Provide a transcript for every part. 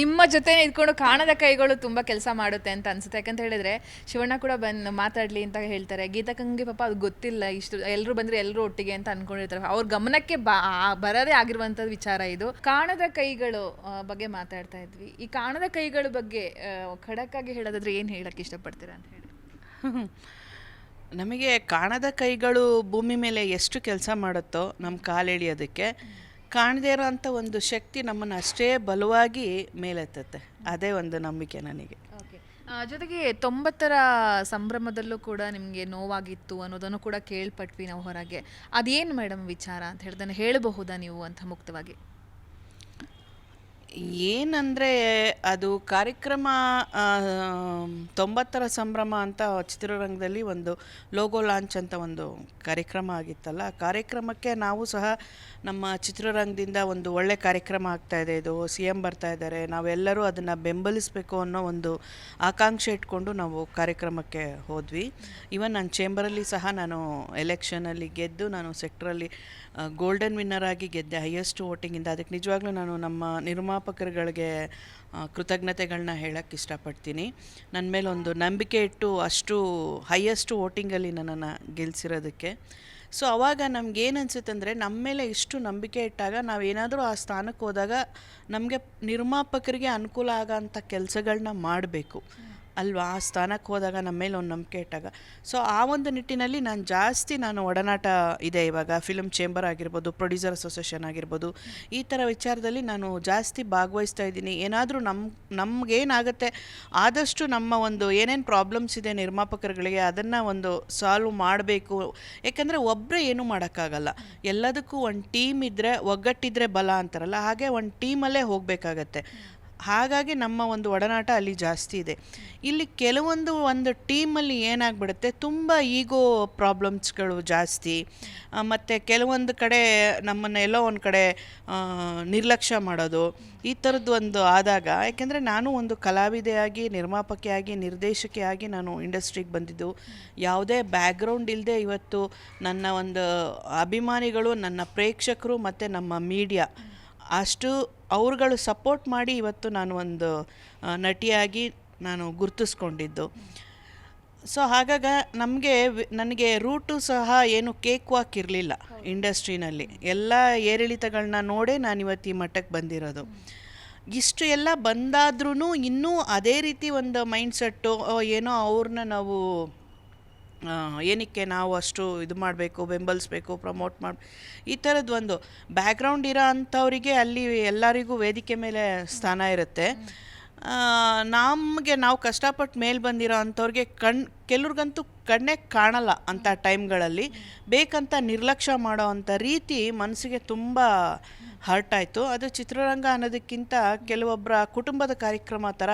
ನಿಮ್ಮ ಜೊತೆ ಇದ್ಕೊಂಡು ಕಾಣದ ಕೈಗಳು ತುಂಬ ಕೆಲಸ ಮಾಡುತ್ತೆ ಅಂತ ಅನ್ಸುತ್ತೆ. ಯಾಕಂತ ಹೇಳಿದ್ರೆ, ಶಿವಣ್ಣ ಕೂಡ ಬಂದು ಮಾತಾಡ್ಲಿ ಅಂತ ಹೇಳ್ತಾರೆ. ಗೀತಕ್ಕಂಗೆ ಪಾಪ ಅದು ಗೊತ್ತಿಲ್ಲ. ಇಷ್ಟು ಎಲ್ಲರೂ ಬಂದ್ರೆ ಎಲ್ಲರೂ ಒಟ್ಟಿಗೆ ಅಂತ ಅನ್ಕೊಂಡಿರ್ತಾರೆ. ಅವ್ರ ಗಮನಕ್ಕೆ ಬಾ ಬರದೇ ಆಗಿರುವಂಥದ್ದು ವಿಚಾರ ಇದು. ಕಾಣದ ಕೈಗಳು ಬಗ್ಗೆ ಮಾತಾಡ್ತಾ ಇದ್ವಿ. ಈ ಕಾಣದ ಕೈಗಳ ಬಗ್ಗೆ ಖಡಕ್ ಖಡಕ್ಕಾಗಿ ಹೇಳೋದಾದ್ರೆ ಏನು ಹೇಳಕ್ಕೆ ಇಷ್ಟಪಡ್ತೀರಾ ಅಂತ ಹೇಳಿ. ನಮಗೆ ಕಾಣದ ಕೈಗಳು ಭೂಮಿ ಮೇಲೆ ಎಷ್ಟು ಕೆಲಸ ಮಾಡುತ್ತೋ ನಮ್ಮ ಕಾಲೆಳೆಯೋದಕ್ಕೆ ಕಾಣದೇ ಇರೋಂಥ ಒಂದು ಶಕ್ತಿ ನಮ್ಮನ್ನು ಅಷ್ಟೇ ಬಲವಾಗಿ ಮೇಲೆತ್ತತ್ತೆ. ಅದೇ ಒಂದು ನಂಬಿಕೆ ನನಗೆ. ಜೊತೆಗೆ ತೊಂಬತ್ತರ ಸಂಭ್ರಮದಲ್ಲೂ ಕೂಡ ನಿಮಗೆ ನೋವಾಗಿತ್ತು ಅನ್ನೋದನ್ನು ಕೂಡ ಕೇಳ್ಪಟ್ವಿ ನಾವು ಹೊರಗೆ. ಅದೇನು ಮೇಡಮ್ ವಿಚಾರ ಅಂತ ಹೇಳ್ದನ್ನು ಹೇಳಬಹುದಾ ನೀವು ಅಂತ ಮುಕ್ತವಾಗಿ? ಏನಂದರೆ ಅದು ಕಾರ್ಯಕ್ರಮ ತೊಂಬತ್ತರ ಸಂಭ್ರಮ ಅಂತ ಚಿತ್ರರಂಗದಲ್ಲಿ ಒಂದು ಲೋಗೋ ಲಾಂಚ್ ಅಂತ ಒಂದು ಕಾರ್ಯಕ್ರಮ ಆಗಿತ್ತಲ್ಲ. ಕಾರ್ಯಕ್ರಮಕ್ಕೆ ನಾವು ಸಹ ನಮ್ಮ ಚಿತ್ರರಂಗದಿಂದ ಒಂದು ಒಳ್ಳೆ ಕಾರ್ಯಕ್ರಮ ಆಗ್ತಾ ಇದೆ. ಇದು ಸಿ ಎಂ ಬರ್ತಾ ಇದ್ದಾರೆ. ನಾವೆಲ್ಲರೂ ಅದನ್ನು ಬೆಂಬಲಿಸಬೇಕು ಅನ್ನೋ ಒಂದು ಆಕಾಂಕ್ಷೆ ಇಟ್ಕೊಂಡು ನಾವು ಕಾರ್ಯಕ್ರಮಕ್ಕೆ ಹೋದ್ವಿ. ಇವನ್ ನನ್ನ ಚೇಂಬರಲ್ಲಿ ಸಹ ನಾನು ಎಲೆಕ್ಷನಲ್ಲಿ ಗೆದ್ದು ನಾನು ಸೆಕ್ಟ್ರಲ್ಲಿ ಗೋಲ್ಡನ್ ವಿನ್ನರ್ ಆಗಿ ಗೆದ್ದೆ. ಹೈಯೆಸ್ಟ್ ವೋಟಿಂಗಿಂದ. ಅದಕ್ಕೆ ನಿಜವಾಗ್ಲೂ ನಾನು ನಮ್ಮ ನಿರ್ಮಾಪಕರುಗಳಿಗೆ ಆ, ಕೃತಜ್ಞತೆಗಳನ್ನ ಹೇಳಕ್ಕೆ ಇಷ್ಟಪಡ್ತೀನಿ. ನನ್ನ ಮೇಲೆ ಒಂದು ನಂಬಿಕೆ ಇಟ್ಟು ಅಷ್ಟು ಹೈಯೆಸ್ಟ್ ವೋಟಿಂಗಲ್ಲಿ ನನ್ನನ್ನು ಗೆಲ್ಲಿಸಿರೋದಕ್ಕೆ ಸೊ ಅವಾಗ ನಮ್ಗೆ ಏನು ಅನಿಸುತ್ತೆ ಅಂದರೆ ನಮ್ಮ ಮೇಲೆ ಇಷ್ಟು ನಂಬಿಕೆ ಇಟ್ಟಾಗ ನಾವೇನಾದರೂ ಆ ಸ್ಥಾನಕ್ಕೆ ಹೋದಾಗ ನಮಗೆ ನಿರ್ಮಾಪಕರಿಗೆ ಅನುಕೂಲ ಆಗೋಂಥ ಕೆಲಸಗಳನ್ನ ಮಾಡಬೇಕು. ಅಲ್ವಾ? ಆ ಸ್ಥಾನಕ್ಕೆ ಹೋದಾಗ ನಮ್ಮ ಮೇಲೆ ಒಂದು ನಂಬಿಕೆ ಇಟ್ಟಾಗ. ಸೊ ಆ ಒಂದು ನಿಟ್ಟಿನಲ್ಲಿ ನಾನು ಜಾಸ್ತಿ ನಾನು ಒಡನಾಟ ಇದೆ ಇವಾಗ. ಫಿಲ್ಮ್ ಚೇಂಬರ್ ಆಗಿರ್ಬೋದು ಪ್ರೊಡ್ಯೂಸರ್ ಅಸೋಸಿಯೇಷನ್ ಆಗಿರ್ಬೋದು. ಈ ಥರ ವಿಚಾರದಲ್ಲಿ ನಾನು ಜಾಸ್ತಿ ಭಾಗವಹಿಸ್ತಾ ಇದ್ದೀನಿ. ಏನಾದರೂ ನಮ್ಮ ನಮಗೇನಾಗುತ್ತೆ, ಆದಷ್ಟು ನಮ್ಮ ಒಂದು ಏನೇನು ಪ್ರಾಬ್ಲಮ್ಸ್ ಇದೆ ನಿರ್ಮಾಪಕರುಗಳಿಗೆ ಅದನ್ನು ಒಂದು ಸಾಲ್ವ್ ಮಾಡಬೇಕು. ಯಾಕಂದರೆ ಒಬ್ಬರೇ ಏನೂ ಮಾಡೋಕ್ಕಾಗಲ್ಲ. ಎಲ್ಲದಕ್ಕೂ ಒಂದು ಟೀಮ್ ಇದ್ದರೆ ಒಗ್ಗಟ್ಟಿದ್ರೆ ಬಲ ಅಂತಾರಲ್ಲ, ಹಾಗೆ ಒಂದು ಟೀಮಲ್ಲೇ ಹೋಗಬೇಕಾಗತ್ತೆ. ಹಾಗಾಗಿ ನಮ್ಮ ಒಂದು ಒಡನಾಟ ಅಲ್ಲಿ ಜಾಸ್ತಿ ಇದೆ. ಇಲ್ಲಿ ಕೆಲವೊಂದು ಒಂದು ಟೀಮಲ್ಲಿ ಏನಾಗ್ಬಿಡುತ್ತೆ, ತುಂಬ ಈಗೋ ಪ್ರಾಬ್ಲಮ್ಸ್ಗಳು ಜಾಸ್ತಿ. ಮತ್ತು ಕೆಲವೊಂದು ಕಡೆ ನಮ್ಮನ್ನು ಎಲ್ಲೋ ಒಂದು ಕಡೆ ನಿರ್ಲಕ್ಷ್ಯ ಮಾಡೋದು, ಈ ಥರದ್ದು ಒಂದು ಆದಾಗ, ಯಾಕೆಂದರೆ ನಾನು ಒಂದು ಕಲಾವಿದೆಯಾಗಿ, ನಿರ್ಮಾಪಕಿಯಾಗಿ, ನಿರ್ದೇಶಕಿಯಾಗಿ ನಾನು ಇಂಡಸ್ಟ್ರಿಗೆ ಬಂದಿದ್ದು. ಯಾವುದೇ ಬ್ಯಾಕ್ಗ್ರೌಂಡ್ ಇಲ್ಲದೆ ಇವತ್ತು ನನ್ನ ಒಂದು ಅಭಿಮಾನಿಗಳು, ನನ್ನ ಪ್ರೇಕ್ಷಕರು ಮತ್ತು ನಮ್ಮ ಮೀಡಿಯಾ ಅಷ್ಟು ಅವ್ರುಗಳು ಸಪೋರ್ಟ್ ಮಾಡಿ ಇವತ್ತು ನಾನು ಒಂದು ನಟಿಯಾಗಿ ನಾನು ಗುರುತಿಸ್ಕೊಂಡಿದ್ದು. ಸೊ ಹಾಗಾಗ ನಮಗೆ ನನಗೆ ರೂಟು ಸಹ ಏನು ಕೇಕ್ ವಾಕ್ ಇರಲಿಲ್ಲ ಇಂಡಸ್ಟ್ರಿನಲ್ಲಿ. ಎಲ್ಲ ಏರಿಳಿತಗಳನ್ನ ನೋಡೇ ನಾನು ಇವತ್ತು ಈ ಮಟ್ಟಕ್ಕೆ ಬಂದಿರೋದು. ಇಷ್ಟು ಎಲ್ಲ ಬಂದಾದ್ರೂ ಇನ್ನೂ ಅದೇ ರೀತಿ ಒಂದು ಮೈಂಡ್ಸೆಟ್ಟು ಏನೋ ಅವ್ರನ್ನ ನಾವು ಏನಕ್ಕೆ ನಾವು ಅಷ್ಟು ಇದು ಮಾಡಬೇಕು, ಬೆಂಬಲಿಸ್ಬೇಕು ಪ್ರಮೋಟ್ ಮಾಡಿ, ಈ ಥರದ್ದು ಒಂದು ಬ್ಯಾಕ್ಗ್ರೌಂಡ್ ಇರೋ ಅಂಥವರಿಗೆ ಅಲ್ಲಿ ಎಲ್ಲರಿಗೂ ವೇದಿಕೆ ಮೇಲೆ ಸ್ಥಾನ ಇರುತ್ತೆ. ನಮಗೆ ನಾವು ಕಷ್ಟಪಟ್ಟು ಮೇಲೆ ಬಂದಿರೋ ಅಂಥವ್ರಿಗೆ ಕಣ್, ಕೆಲವ್ರಿಗಂತೂ ಕಣ್ಣೇ ಕಾಣಲ್ಲ ಅಂಥ ಟೈಮ್ಗಳಲ್ಲಿ. ಬೇಕಂತ ನಿರ್ಲಕ್ಷ್ಯ ಮಾಡೋ ಅಂಥ ರೀತಿ ಮನಸ್ಸಿಗೆ ತುಂಬ ಹರ್ಟ್ ಆಯಿತು. ಅದು ಚಿತ್ರರಂಗ ಅನ್ನೋದಕ್ಕಿಂತ ಕೆಲವೊಬ್ಬರ ಕುಟುಂಬದ ಕಾರ್ಯಕ್ರಮ ಥರ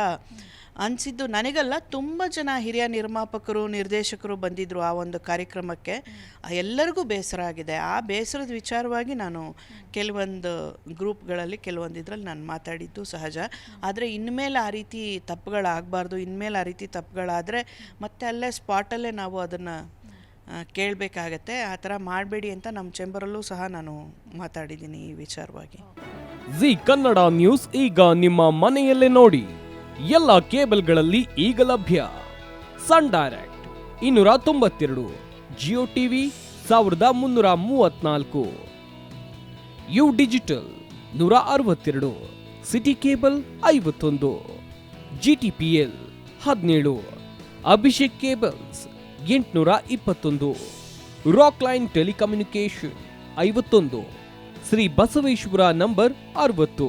ಅನಿಸಿದ್ದು ನನಗಲ್ಲ, ತುಂಬ ಜನ ಹಿರಿಯ ನಿರ್ಮಾಪಕರು, ನಿರ್ದೇಶಕರು ಬಂದಿದ್ದರು ಆ ಒಂದು ಕಾರ್ಯಕ್ರಮಕ್ಕೆ. ಎಲ್ಲರಿಗೂ ಬೇಸರ ಆಗಿದೆ. ಆ ಬೇಸರದ ವಿಚಾರವಾಗಿ ನಾನು ಕೆಲವೊಂದು ಗ್ರೂಪ್ಗಳಲ್ಲಿ, ಕೆಲವೊಂದು ಇದರಲ್ಲಿ ನಾನು ಮಾತಾಡಿದ್ದು ಸಹಜ. ಆದರೆ ಇನ್ಮೇಲೆ ಆ ರೀತಿ ತಪ್ಪುಗಳಾಗಬಾರ್ದು, ಇನ್ಮೇಲೆ ಆ ರೀತಿ ತಪ್ಪುಗಳಾದರೆ ಮತ್ತೆ ಅಲ್ಲೇ ಸ್ಪಾಟಲ್ಲೇ ನಾವು ಅದನ್ನು ಕೇಳಬೇಕಾಗತ್ತೆ. ಆ ಥರ ಮಾಡಬೇಡಿ ಅಂತ ನಮ್ಮ ಚೇಂಬರಲ್ಲೂ ಸಹ ನಾನು ಮಾತಾಡಿದ್ದೀನಿ ಈ ವಿಚಾರವಾಗಿ. ಜಿ ಕನ್ನಡ ನ್ಯೂಸ್ ಈಗ ನಿಮ್ಮ ಮನೆಯಲ್ಲೇ ನೋಡಿ. ಎಲ್ಲ ಕೇಬಲ್ಗಳಲ್ಲಿ ಈಗ ಲಭ್ಯ. ಸನ್ ಡೈರೆಕ್ಟ್ ಇನ್ನೂರ ತೊಂಬತ್ತೆರಡು, ಜಿಯೋ ಟಿವಿ ಸಾವಿರದ ಮುನ್ನೂರ ಮೂವತ್ನಾಲ್ಕು ಯು ಡಿಜಿಟಲ್ ನೂರ ಅರವತ್ತೆರಡು, ಸಿಟಿ ಕೇಬಲ್ ಐವತ್ತೊಂದು ಜಿ ಟಿ ಪಿ ಎಲ್ ಹದಿನೇಳು, ಅಭಿಷೇಕ್ ಕೇಬಲ್ಸ್ ಎಂಟುನೂರ ಇಪ್ಪತ್ತೊಂದು, ರಾಕ್ ಲೈನ್ ಟೆಲಿಕಮ್ಯುನಿಕೇಶನ್ ಐವತ್ತೊಂದು, ಶ್ರೀ ಬಸವೇಶ್ವರ ನಂಬರ್ ಅರವತ್ತು.